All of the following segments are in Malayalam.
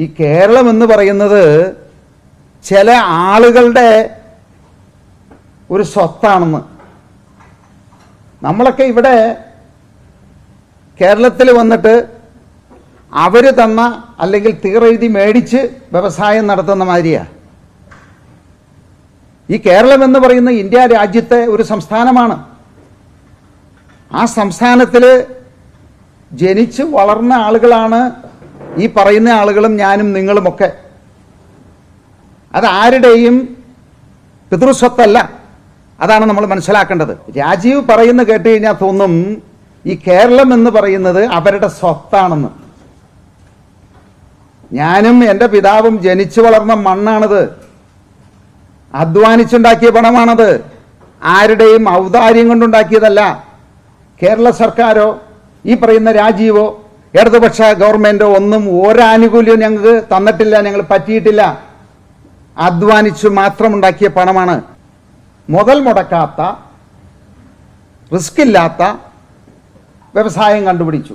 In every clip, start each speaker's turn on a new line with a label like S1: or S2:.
S1: ഈ കേരളം എന്ന് പറയുന്നത് ചില ആളുകളുടെ ഒരു സ്വത്താണെന്ന്. നമ്മളൊക്കെ ഇവിടെ കേരളത്തിൽ വന്നിട്ട് അവർ തന്ന അല്ലെങ്കിൽ തീറെഴുതി മേടിച്ച് വ്യവസായം നടത്തുന്ന മാതിരിയാ. ഈ കേരളം എന്ന് പറയുന്ന ഇന്ത്യ രാജ്യത്തെ ഒരു സംസ്ഥാനമാണ്. ആ സംസ്ഥാനത്തിൽ ജനിച്ച് വളർന്ന ആളുകളാണ് ഈ പറയുന്ന ആളുകളും ഞാനും നിങ്ങളുമൊക്കെ. അത് ആരുടെയും പിതൃസ്വത്തല്ല. അതാണ് നമ്മൾ മനസ്സിലാക്കേണ്ടത്. രാജീവ് പറയുന്ന കേട്ട് കഴിഞ്ഞാൽ തോന്നും ഈ കേരളം എന്ന് പറയുന്നത് അവരുടെ സ്വത്താണെന്ന്. ഞാനും എന്റെ പിതാവും ജനിച്ചു വളർന്ന മണ്ണാണത്. അധ്വാനിച്ചുണ്ടാക്കിയ പണമാണത്. ആരുടെയും ഔദാര്യം കൊണ്ടുണ്ടാക്കിയതല്ല. കേരള സർക്കാരോ ഈ പറയുന്ന രാജീവോ ഇടതുപക്ഷ ഗവൺമെന്റോ ഒന്നും ഒരാനുകൂല്യവും ഞങ്ങൾക്ക് തന്നിട്ടില്ല ഞങ്ങൾ പറ്റിയിട്ടില്ല. അധ്വാനിച്ചു മാത്രം ഉണ്ടാക്കിയ പണമാണ്. മുതൽ മുടക്കാത്ത റിസ്ക് ഇല്ലാത്ത വ്യവസായം കണ്ടുപിടിച്ചു.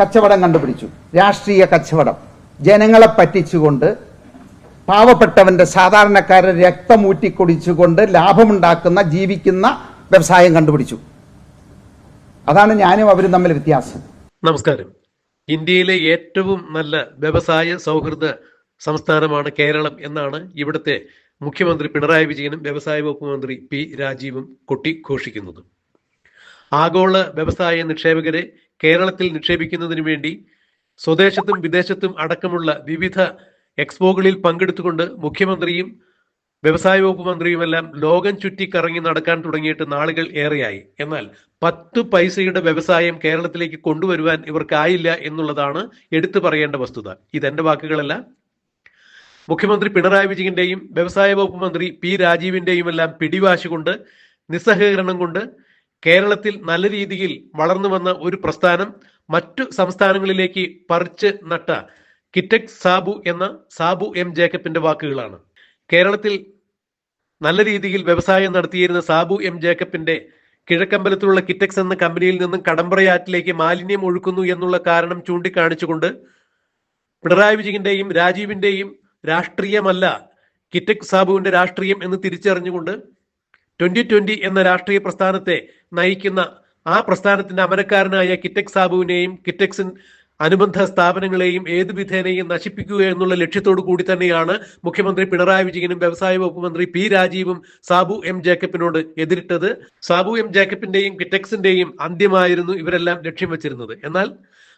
S1: കച്ചവടം കണ്ടുപിടിച്ചു. രാഷ്ട്രീയ കച്ചവടം. ജനങ്ങളെ പറ്റിച്ചുകൊണ്ട് പാവപ്പെട്ടവന്റെ സാധാരണക്കാരെ രക്തം ഊറ്റിക്കൊടിച്ചുകൊണ്ട് ലാഭമുണ്ടാക്കുന്ന ജീവിക്കുന്ന വ്യവസായം കണ്ടുപിടിച്ചു. അതാണ് ഞാനും അവരും തമ്മിൽ വ്യത്യാസം.
S2: നമസ്കാരം. ഇന്ത്യയിലെ ഏറ്റവും നല്ല വ്യവസായ സൗഹൃദ സംസ്ഥാനമാണ് കേരളം എന്നാണ് ഇവിടുത്തെ മുഖ്യമന്ത്രി പിണറായി വിജയനും വ്യവസായ വകുപ്പ് മന്ത്രി പി രാജീവും കൊട്ടിഘോഷിക്കുന്നത് ആഗോള വ്യവസായ നിക്ഷേപകരെ കേരളത്തിൽ നിക്ഷേപിക്കുന്നതിന് വേണ്ടി സ്വദേശത്തും വിദേശത്തും അടക്കമുള്ള വിവിധ എക്സ്പോകളിൽ പങ്കെടുത്തുകൊണ്ട് മുഖ്യമന്ത്രിയും വ്യവസായ വകുപ്പ് മന്ത്രിയുമെല്ലാം ലോകം ചുറ്റി കറങ്ങി നടക്കാൻ തുടങ്ങിയിട്ട് നാളുകൾ ഏറെയായി. എന്നാൽ പത്ത് പൈസയുടെ വ്യവസായം കേരളത്തിലേക്ക് കൊണ്ടുവരുവാൻ ഇവർക്കായില്ല എന്നുള്ളതാണ് എടുത്തു പറയേണ്ട വസ്തുത. ഇതെന്റെ വാക്കുകളല്ല. മുഖ്യമന്ത്രി പിണറായി വിജയന്റെയും വ്യവസായ വകുപ്പ് മന്ത്രി പി രാജീവിന്റെയും എല്ലാം പിടിവാശി കൊണ്ട് നിസ്സഹകരണം കൊണ്ട് കേരളത്തിൽ നല്ല രീതിയിൽ വളർന്നു വന്ന ഒരു പ്രസ്ഥാനം മറ്റു സംസ്ഥാനങ്ങളിലേക്ക് പറിച്ച് നട്ട കിറ്റക് സാബു എന്ന സാബു എം ജേക്കബിന്റെ വാക്കുകളാണ്. കേരളത്തിൽ നല്ല രീതിയിൽ വ്യവസായം നടത്തിയിരുന്ന സാബു എം ജേക്കബിന്റെ കിഴക്കമ്പലത്തിലുള്ള കിറ്റക്സ് എന്ന കമ്പനിയിൽ നിന്നും കടമ്പറയാറ്റിലേക്ക് മാലിന്യം ഒഴുക്കുന്നു എന്നുള്ള കാരണം ചൂണ്ടിക്കാണിച്ചുകൊണ്ട് പിണറായി വിജയന്റെയും രാജീവിന്റെയും രാഷ്ട്രീയമല്ല കിറ്റക് സാബുവിന്റെ രാഷ്ട്രീയം എന്ന് തിരിച്ചറിഞ്ഞുകൊണ്ട് ട്വന്റി ട്വന്റി എന്ന രാഷ്ട്രീയ പ്രസ്ഥാനത്തെ നയിക്കുന്ന ആ പ്രസ്ഥാനത്തിന്റെ അമരക്കാരനായ കിറ്റക് സാബുവിനെയും കിറ്റക്സിൻ അനുബന്ധ സ്ഥാപനങ്ങളെയും ഏത് വിധേനയും നശിപ്പിക്കുക എന്നുള്ള ലക്ഷ്യത്തോടു കൂടി തന്നെയാണ് മുഖ്യമന്ത്രി പിണറായി വിജയനും വ്യവസായ വകുപ്പ് മന്ത്രി പി രാജീവും സാബു എം ജേക്കബിനോട് എതിരിട്ടത്. സാബു എം ജേക്കബിന്റെയും കിറ്റക്സിന്റെയും അന്ത്യമായിരുന്നു ഇവരെല്ലാം ലക്ഷ്യം വെച്ചിരുന്നത്. എന്നാൽ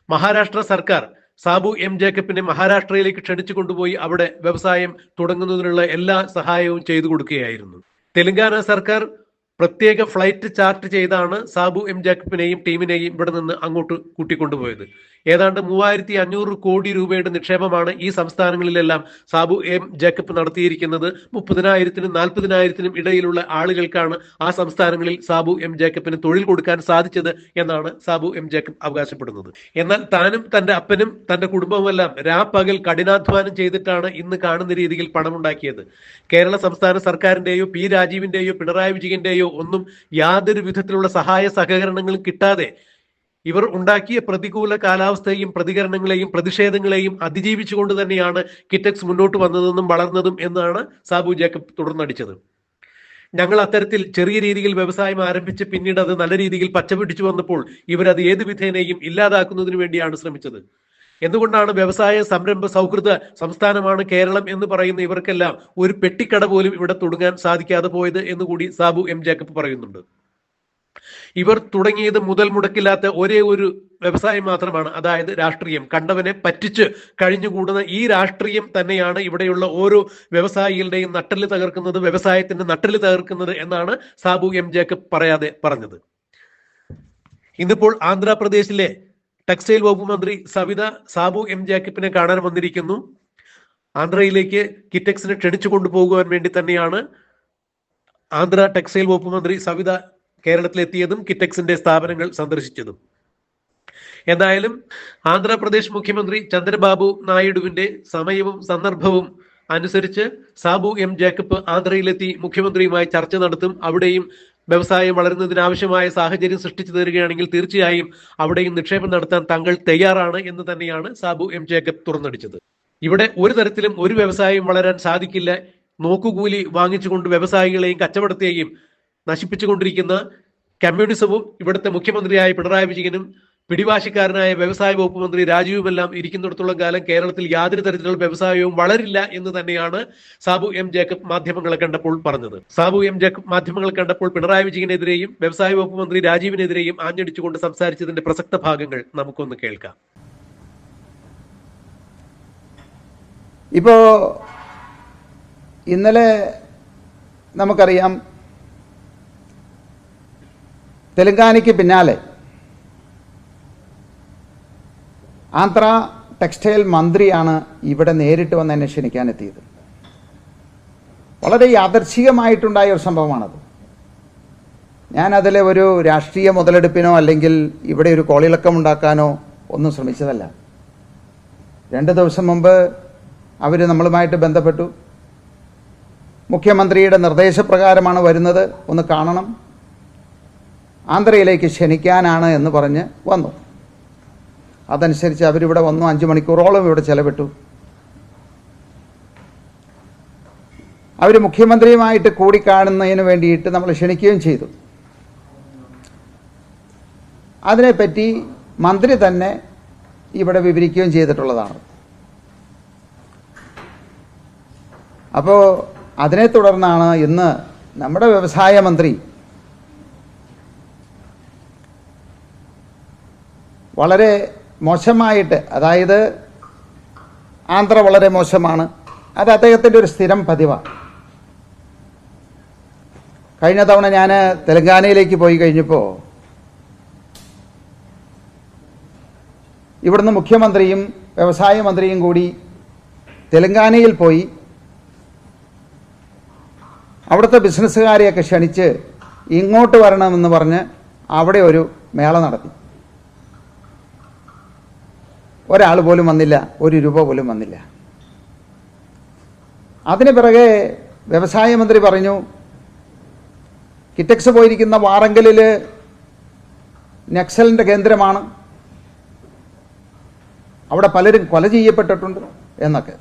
S2: മഹാരാഷ്ട്ര സർക്കാർ സാബു എം ജേക്കബിനെ മഹാരാഷ്ട്രയിലേക്ക് ക്ഷണിച്ചു കൊണ്ടുപോയി അവിടെ വ്യവസായം തുടങ്ങുന്നതിനുള്ള എല്ലാ സഹായവും ചെയ്തു കൊടുക്കുകയായിരുന്നു. തെലങ്കാന സർക്കാർ പ്രത്യേക ഫ്ലൈറ്റ് ചാർട്ട് ചെയ്താണ് സാബു എം ജേക്കബിനെയും ടീമിനെയും ഇവിടെ നിന്ന് അങ്ങോട്ട് കൂട്ടിക്കൊണ്ടുപോയത്. ഏതാണ്ട് മൂവായിരത്തി അഞ്ഞൂറ് കോടി രൂപയുടെ നിക്ഷേപമാണ് ഈ സംസ്ഥാനങ്ങളിലെല്ലാം സാബു എം ജേക്കബ് നടത്തിയിരിക്കുന്നത്. മുപ്പതിനായിരത്തിനും നാൽപ്പതിനായിരത്തിനും ഇടയിലുള്ള ആളുകൾക്കാണ് ആ സംസ്ഥാനങ്ങളിൽ സാബു എം ജേക്കബിന് തൊഴിൽ കൊടുക്കാൻ സാധിച്ചത് എന്നാണ് സാബു എം ജേക്കബ് അവകാശപ്പെടുന്നത്. എന്നാൽ താനും തന്റെ അപ്പനും തന്റെ കുടുംബവുമെല്ലാം രാപ്പകൽ കഠിനാധ്വാനം ചെയ്തിട്ടാണ് ഇന്ന് കാണുന്ന രീതിയിൽ പണമുണ്ടാക്കിയത്. കേരള സംസ്ഥാന സർക്കാരിന്റെയോ പി രാജീവിന്റെയോ പിണറായി വിജയന്റെയോ ഒന്നും യാതൊരു വിധത്തിലുള്ള സഹായ സഹകരണങ്ങളും കിട്ടാതെ ഇവർ ഉണ്ടാക്കിയ പ്രതികൂല കാലാവസ്ഥയെയും പ്രതികരണങ്ങളെയും പ്രതിഷേധങ്ങളെയും അതിജീവിച്ചുകൊണ്ട് തന്നെയാണ് കിറ്റക്സ് മുന്നോട്ട് വന്നതെന്നും വളർന്നതും എന്നാണ് സാബു ജേക്കബ് തുടർന്നടിച്ചത്. ഞങ്ങൾ അത്തരത്തിൽ ചെറിയ രീതിയിൽ വ്യവസായം ആരംഭിച്ച് പിന്നീട് അത് നല്ല രീതിയിൽ പച്ചപിടിച്ചു വന്നപ്പോൾ ഇവരത് ഏത് വിധേനയും ഇല്ലാതാക്കുന്നതിന് വേണ്ടിയാണ് ശ്രമിച്ചത്. എന്തുകൊണ്ടാണ് വ്യവസായ സംരംഭ സൗഹൃദ സംസ്ഥാനമാണ് കേരളം എന്ന് പറയുന്ന ഇവർക്കെല്ലാം ഒരു പെട്ടിക്കട പോലും ഇവിടെ തുടങ്ങാൻ സാധിക്കാതെ പോയത് എന്ന് കൂടി സാബു എം ജേക്കബ് പറയുന്നുണ്ട്. ഇവർ തുടങ്ങിയത് മുതൽ മുടക്കില്ലാത്ത ഒരേ ഒരു വ്യവസായം മാത്രമാണ് അതായത് രാഷ്ട്രീയം. കണ്ടവനെ പറ്റിച്ച് കഴിഞ്ഞുകൂടുന്ന ഈ രാഷ്ട്രീയം തന്നെയാണ് ഇവിടെയുള്ള ഓരോ വ്യവസായികളുടെയും നട്ടൽ തകർക്കുന്നത് വ്യവസായത്തിന്റെ നട്ടൽ തകർക്കുന്നത് എന്നാണ് സാബു എം ജേക്കബ് പറയാതെ പറഞ്ഞത്. ഇന്നിപ്പോൾ ആന്ധ്രാപ്രദേശിലെ ടെക്സ്റ്റൈൽ വകുപ്പ് മന്ത്രി സവിത സാബു എം ജേക്കബിനെ കാണാൻ വന്നിരിക്കുന്നു. ആന്ധ്രയിലേക്ക് കിറ്റക്സിനെ ക്ഷണിച്ചു കൊണ്ടുപോകുവാൻ വേണ്ടി തന്നെയാണ് ആന്ധ്ര ടെക്സ്റ്റൈൽ വകുപ്പ് മന്ത്രി സവിത കേരളത്തിലെത്തിയതും കിറ്റക്സിന്റെ സ്ഥാപനങ്ങൾ സന്ദർശിച്ചതും. എന്തായാലും ആന്ധ്രാപ്രദേശ് മുഖ്യമന്ത്രി ചന്ദ്രബാബു നായിഡുവിന്റെ സമയവും സന്ദർഭവും അനുസരിച്ച് സാബു എം ജേക്കബ് ആന്ധ്രയിലെത്തി മുഖ്യമന്ത്രിയുമായി ചർച്ച നടത്തും അവിടെയും വ്യവസായം വളരുന്നതിനാവശ്യമായ സാഹചര്യം സൃഷ്ടിച്ചു തരികയാണെങ്കിൽ തീർച്ചയായും അവിടെയും നിക്ഷേപം നടത്താൻ തങ്ങൾ തയ്യാറാണ് എന്ന് തന്നെയാണ് സാബു എം ജേക്കബ് തുറന്നടിച്ചത്. ഇവിടെ ഒരു തരത്തിലും ഒരു വ്യവസായം വളരാൻ സാധിക്കില്ല. നോക്കുകൂലി വാങ്ങിച്ചുകൊണ്ട് വ്യവസായികളെയും കച്ചവടത്തെയും നശിപ്പിച്ചുകൊണ്ടിരിക്കുന്ന കമ്മ്യൂണിസവും ഇവിടുത്തെ മുഖ്യമന്ത്രിയായ പിണറായി വിജയനും പിടിവാശിക്കാരനായ വ്യവസായ വകുപ്പ് മന്ത്രി രാജീവുമെല്ലാം ഇരിക്കുന്നിടത്തോളം കാലം കേരളത്തിൽ യാതൊരു തരത്തിലുള്ള വ്യവസായവും വളരില്ല എന്ന് തന്നെയാണ് സാബു എം ജേക്കബ് മാധ്യമങ്ങളെ കണ്ടപ്പോൾ പറഞ്ഞത്. സാബു എം ജേക്കബ് മാധ്യമങ്ങൾ കണ്ടപ്പോൾ പിണറായി വിജയനെതിരെയും വ്യവസായ വകുപ്പ് മന്ത്രി രാജീവിനെതിരെയും ആഞ്ഞടിച്ചുകൊണ്ട് സംസാരിച്ചതിന്റെ പ്രസക്ത ഭാഗങ്ങൾ നമുക്കൊന്ന് കേൾക്കാം.
S1: ഇപ്പോ ഇന്നലെ നമുക്കറിയാം തെലങ്കാനയ്ക്ക് പിന്നാലെ. ആന്ധ്ര ടെക്സ്റ്റൈൽ മന്ത്രിയാണ് ഇവിടെ നേരിട്ട് വന്ന് എന്നെ ക്ഷണിക്കാനെത്തിയത് വളരെ യാദർച്ഛികമായിട്ടുണ്ടായ ഒരു സംഭവമാണത്. ഞാൻ അതിലെ ഒരു രാഷ്ട്രീയ മുതലെടുപ്പിനോ അല്ലെങ്കിൽ ഇവിടെ ഒരു കോളിളക്കം ഉണ്ടാക്കാനോ ഒന്നും ശ്രമിച്ചതല്ല. രണ്ട് ദിവസം മുമ്പ് അവർ നമ്മളുമായിട്ട് ബന്ധപ്പെട്ടു. മുഖ്യമന്ത്രിയുടെ നിർദ്ദേശപ്രകാരമാണ് വരുന്നത്. ഒന്ന് കാണണം. ആന്ധ്രയിലേക്ക് ക്ഷണിക്കാനാണ് എന്ന് പറഞ്ഞ് വന്നു. അതനുസരിച്ച് അവരിവിടെ വന്നു അഞ്ച് മണിക്കൂറോളം ഇവിടെ ചെലവിട്ടു. അവർ മുഖ്യമന്ത്രിയുമായിട്ട് കൂടിക്കാണുന്നതിന് വേണ്ടിയിട്ട് നമ്മൾ ക്ഷണിക്കുകയും ചെയ്തു. അതിനെപ്പറ്റി മന്ത്രി തന്നെ ഇവിടെ വിവരിക്കുകയും ചെയ്തിട്ടുള്ളതാണ്. അപ്പോൾ അതിനെ തുടർന്നാണ് ഇന്ന് നമ്മുടെ വ്യവസായ മന്ത്രി വളരെ മോശമായിട്ട് അതായത് ആന്ധ്ര വളരെ മോശമാണ്. അത് അദ്ദേഹത്തിന്റെ ഒരു സ്ഥിരം പതിവാണ് കഴിഞ്ഞ തവണ ഞാൻ തെലങ്കാനയിലേക്ക് പോയി കഴിഞ്ഞപ്പോൾ ഇവിടുന്ന് മുഖ്യമന്ത്രിയും വ്യവസായ മന്ത്രിയും കൂടി തെലങ്കാനയിൽ പോയി. അവിടുത്തെ ബിസിനസ്സുകാരെയൊക്കെ ക്ഷണിച്ച് ഇങ്ങോട്ട് വരണമെന്ന് പറഞ്ഞ് അവിടെ ഒരു മേള നടത്തി. ഒരാൾ പോലും വന്നില്ല ഒരു രൂപ പോലും വന്നില്ല. അതിന് പിറകെ വ്യവസായ മന്ത്രി പറഞ്ഞു കിറ്റക്സ് പോയിരിക്കുന്ന വാറങ്കലിൽ നക്സലിന്റെ കേന്ദ്രമാണ്. അവിടെ പലരും കൊല ചെയ്യപ്പെട്ടിട്ടുണ്ട് എന്നൊക്കെ.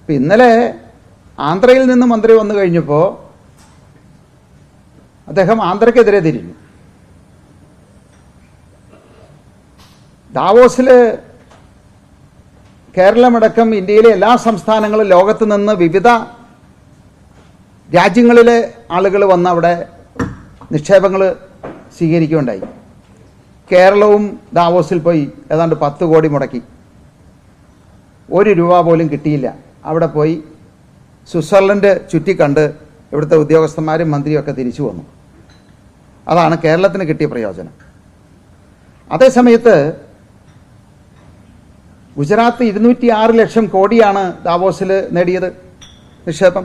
S1: ഇപ്പം ഇന്നലെ ആന്ധ്രയിൽ നിന്ന് മന്ത്രി വന്നു കഴിഞ്ഞപ്പോൾ അദ്ദേഹം ആന്ധ്രയ്ക്കെതിരെ തിരിഞ്ഞു. ദാവോസിൽ കേരളമടക്കം ഇന്ത്യയിലെ എല്ലാ സംസ്ഥാനങ്ങളും ലോകത്ത് നിന്ന് വിവിധ രാജ്യങ്ങളിലെ ആളുകൾ വന്ന് അവിടെ നിക്ഷേപങ്ങൾ സ്വീകരിക്കുകയുണ്ടായി. കേരളവും ദാവോസിൽ പോയി ഏതാണ്ട് പത്ത് കോടി മുടക്കി. ഒരു രൂപ പോലും കിട്ടിയില്ല. അവിടെ പോയി സ്വിറ്റ്സർലൻഡ് ചുറ്റിക്കണ്ട് ഇവിടുത്തെ ഉദ്യോഗസ്ഥന്മാരും മന്ത്രിയും ഒക്കെ തിരിച്ചു വന്നു. അതാണ് കേരളത്തിന് കിട്ടിയ പ്രയോജനം. അതേസമയത്ത് ഗുജറാത്ത് ഇരുന്നൂറ്റി ആറ് ലക്ഷം കോടിയാണ് ദാവോസിൽ നേടിയത് നിക്ഷേപം.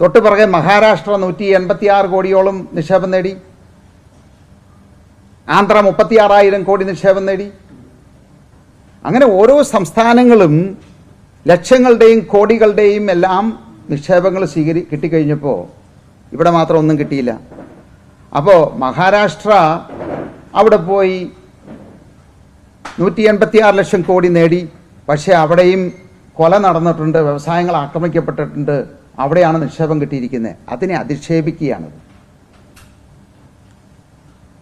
S1: തൊട്ട് പുറകെ മഹാരാഷ്ട്ര നൂറ്റി എൺപത്തി ആറ് കോടിയോളം നിക്ഷേപം നേടി. ആന്ധ്ര മുപ്പത്തി ആറായിരം കോടി നിക്ഷേപം നേടി. അങ്ങനെ ഓരോ സംസ്ഥാനങ്ങളും ലക്ഷങ്ങളുടെയും കോടികളുടെയും എല്ലാം നിക്ഷേപങ്ങൾ സ്വീകരി കിട്ടിക്കഴിഞ്ഞപ്പോൾ ഇവിടെ മാത്രം ഒന്നും കിട്ടിയില്ല. അപ്പോൾ മഹാരാഷ്ട്ര അവിടെ പോയി നൂറ്റി എൺപത്തി ആറ് ലക്ഷം കോടി നേടി. പക്ഷേ അവിടെയും കൊല നടന്നിട്ടുണ്ട് വ്യവസായങ്ങൾ ആക്രമിക്കപ്പെട്ടിട്ടുണ്ട്. അവിടെയാണ് നിക്ഷേപം കിട്ടിയിരിക്കുന്നത്. അതിനെ അധിക്ഷേപിക്കുകയാണത്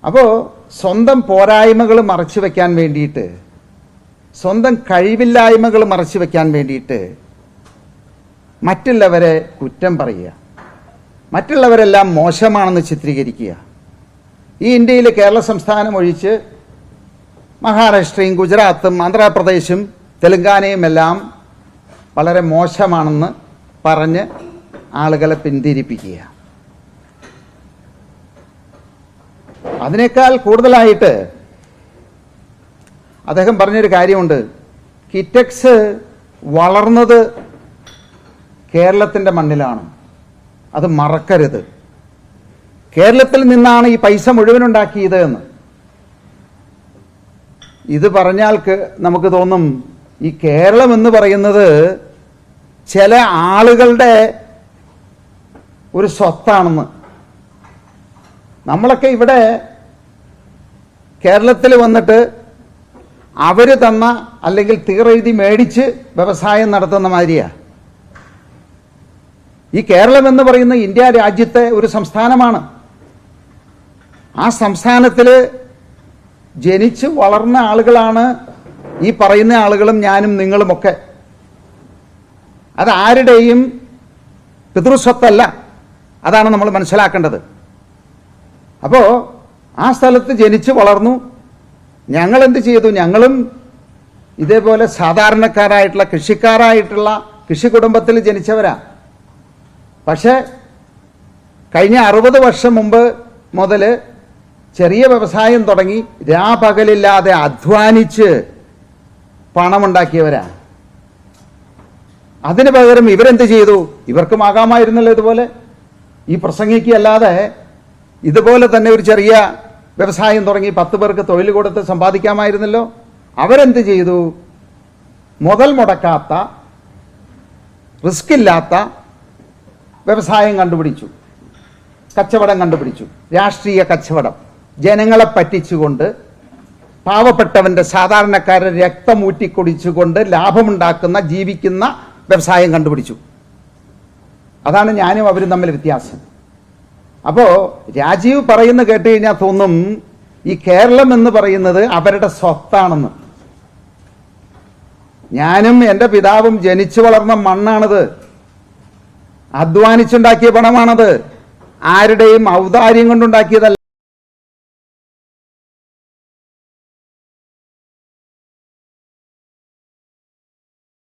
S1: അപ്പോൾ സ്വന്തം പോരായ്മകൾ മറച്ചു വെക്കാൻ വേണ്ടിയിട്ട് സ്വന്തം കഴിവില്ലായ്മകൾ മറച്ചു വെക്കാൻ വേണ്ടിയിട്ട് മറ്റുള്ളവരെ കുറ്റം പറയുക. മറ്റുള്ളവരെല്ലാം മോശമാണെന്ന് ചിത്രീകരിക്കുക. ഈ ഇന്ത്യയിൽ കേരള സംസ്ഥാനം ഒഴിച്ച് മഹാരാഷ്ട്രയും ഗുജറാത്തും ആന്ധ്രാപ്രദേശും തെലങ്കാനയും എല്ലാം വളരെ മോശമാണെന്ന് പറഞ്ഞ് ആളുകളെ പിന്തിരിപ്പിക്കുക. അതിനേക്കാൾ കൂടുതലായിട്ട് അദ്ദേഹം പറഞ്ഞൊരു കാര്യമുണ്ട്. കിറ്റക്സ് വളർന്നത് കേരളത്തിന്റെ മണ്ണിലാണ്. അത് മറക്കരുത്. കേരളത്തിൽ നിന്നാണ് ഈ പൈസ മുഴുവനുണ്ടാക്കിയത് എന്ന്. ഇത് പറഞ്ഞാൽ നമുക്ക് തോന്നും ഈ കേരളം എന്ന് പറയുന്നത് ചില ആളുകളുടെ ഒരു സ്വത്താണെന്ന്. നമ്മളൊക്കെ ഇവിടെ കേരളത്തിൽ വന്നിട്ട് അവർ തന്ന അല്ലെങ്കിൽ തീറെഴുതി മേടിച്ച് വ്യവസായം നടത്തുന്ന മാതിരിയാണ് ഈ കേരളം എന്ന് പറയുന്ന ഇന്ത്യ രാജ്യത്തെ ഒരു സംസ്ഥാനമാണ്. ആ സംസ്ഥാനത്തിൽ ജനിച്ച് വളർന്ന ആളുകളാണ് ഈ പറയുന്ന ആളുകളും ഞാനും നിങ്ങളുമൊക്കെ. അത് ആരുടെയും പിതൃസ്വത്തല്ല. അതാണ് നമ്മൾ മനസ്സിലാക്കേണ്ടത്. അപ്പോൾ ആ സ്ഥലത്ത് ജനിച്ച് വളർന്നു. ഞങ്ങൾ എന്ത് ചെയ്തു? ഞങ്ങളും ഇതേപോലെ സാധാരണക്കാരായിട്ടുള്ള കൃഷിക്കാരായിട്ടുള്ള കൃഷി കുടുംബത്തിൽ ജനിച്ചവരാ. പക്ഷേ കഴിഞ്ഞ അറുപത് വർഷം മുമ്പ് മുതൽ ചെറിയ വ്യവസായം തുടങ്ങി രാപകലില്ലാതെ അധ്വാനിച്ച് പണമുണ്ടാക്കിയവരാ. അതിന് പകരം ഇവരെന്ത് ചെയ്തു? ഇവർക്കും ആകാമായിരുന്നല്ലോ ഇതുപോലെ. ഈ പ്രസംഗിക്കല്ലാതെ ഇതുപോലെ തന്നെ ഒരു ചെറിയ വ്യവസായം തുടങ്ങി പത്ത് പേർക്ക് തൊഴിൽ കൊടുത്ത് സമ്പാദിക്കാമായിരുന്നല്ലോ. അവരെന്ത് ചെയ്തു? മുതൽ മുടക്കാത്ത റിസ്ക് ഇല്ലാത്ത വ്യവസായം കണ്ടുപിടിച്ചു. കച്ചവടം കണ്ടുപിടിച്ചു. രാഷ്ട്രീയ കച്ചവടം. ജനങ്ങളെ പറ്റിച്ചുകൊണ്ട് പാവപ്പെട്ടവന്റെ സാധാരണക്കാരൻ രക്തമൂറ്റിക്കൊടിച്ചുകൊണ്ട് ലാഭമുണ്ടാക്കുന്ന ജീവിക്കുന്ന വ്യവസായം കണ്ടുപിടിച്ചു. അതാണ് ഞാനും അവരും തമ്മിൽ വ്യത്യാസം. അപ്പോൾ രാജീവ് പറയുന്ന കേട്ട് കഴിഞ്ഞാൽ തോന്നും ഈ കേരളം എന്ന് പറയുന്നത് അവരുടെ സ്വത്താണെന്ന്. ഞാനും എന്റെ പിതാവും ജനിച്ചു വളർന്ന മണ്ണാണത്. അധ്വാനിച്ചുണ്ടാക്കിയ പണമാണത്. ആരുടെയും ഔദാര്യം കൊണ്ടുണ്ടാക്കിയതല്ല.